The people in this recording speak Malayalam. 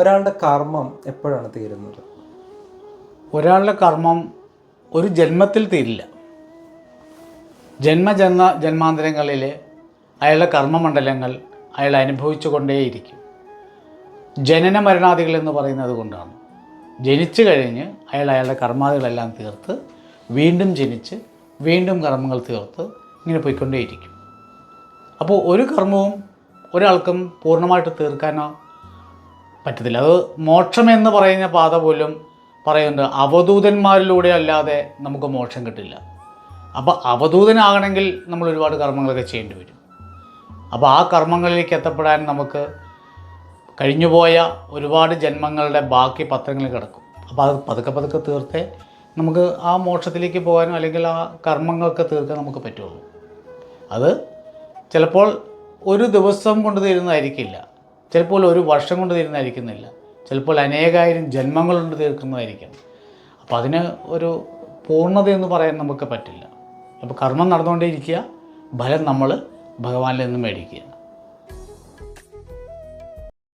ഒരാളുടെ കർമ്മം എപ്പോഴാണ് തീരുന്നത്? ഒരാളുടെ കർമ്മം ഒരു ജന്മത്തിൽ തീരില്ല. ജന്മജന്മ ജന്മാന്തരങ്ങളിൽ അയാളുടെ കർമ്മമണ്ഡലങ്ങൾ അയാൾ അനുഭവിച്ചു കൊണ്ടേയിരിക്കും. ജനന മരണാദികൾ എന്ന് പറയുന്നത് കൊണ്ടാണ്. ജനിച്ചു കഴിഞ്ഞ് അയാൾ അയാളുടെ കർമാദികളെല്ലാം തീർത്ത് വീണ്ടും ജനിച്ച് വീണ്ടും കർമ്മങ്ങൾ തീർത്ത് ഇങ്ങനെ പോയിക്കൊണ്ടേയിരിക്കും. അപ്പോൾ ഒരു കർമ്മവും ഒരാൾക്കും പൂർണമായിട്ട് തീർക്കാനോ പറ്റത്തില്ല. അത് മോക്ഷം എന്ന് പറയുന്ന പാത പോലും പറയുന്നുണ്ട് അവധൂതന്മാരിലൂടെ അല്ലാതെ നമുക്ക് മോക്ഷം കിട്ടില്ല. അപ്പോൾ അവധൂതനാകണമെങ്കിൽ നമ്മൾ ഒരുപാട് കർമ്മങ്ങളൊക്കെ ചെയ്യേണ്ടി വരും. അപ്പോൾ ആ കർമ്മങ്ങളിലേക്ക് എത്തപ്പെടാൻ നമുക്ക് കഴിഞ്ഞുപോയ ഒരുപാട് ജന്മങ്ങളുടെ ബാക്കി പത്രങ്ങൾ കിടക്കും. അപ്പോൾ അത് പതുക്കെ പതുക്കെ തീർത്തേ നമുക്ക് ആ മോക്ഷത്തിലേക്ക് പോകാനും അല്ലെങ്കിൽ ആ കർമ്മങ്ങളൊക്കെ തീർക്കാൻ നമുക്ക് പറ്റുള്ളൂ. അത് ചിലപ്പോൾ ഒരു ദിവസം കൊണ്ട് തീരുന്നതായിരിക്കില്ല. ചിലപ്പോൾ ഒരു വർഷം കൊണ്ട് തീരുന്നതായിരിക്കുന്നില്ല. ചിലപ്പോൾ അനേകായിരം ജന്മങ്ങൾ കൊണ്ട് തീർക്കുന്നതായിരിക്കും. അപ്പോൾ അതിന് ഒരു പൂർണതയെന്ന് പറയാൻ നമുക്ക് പറ്റില്ല. അപ്പോൾ കർമ്മം നടന്നുകൊണ്ടേയിരിക്കുക. ഫലം നമ്മൾ ഭഗവാനിൽ നിന്ന് മേടിക്കുക.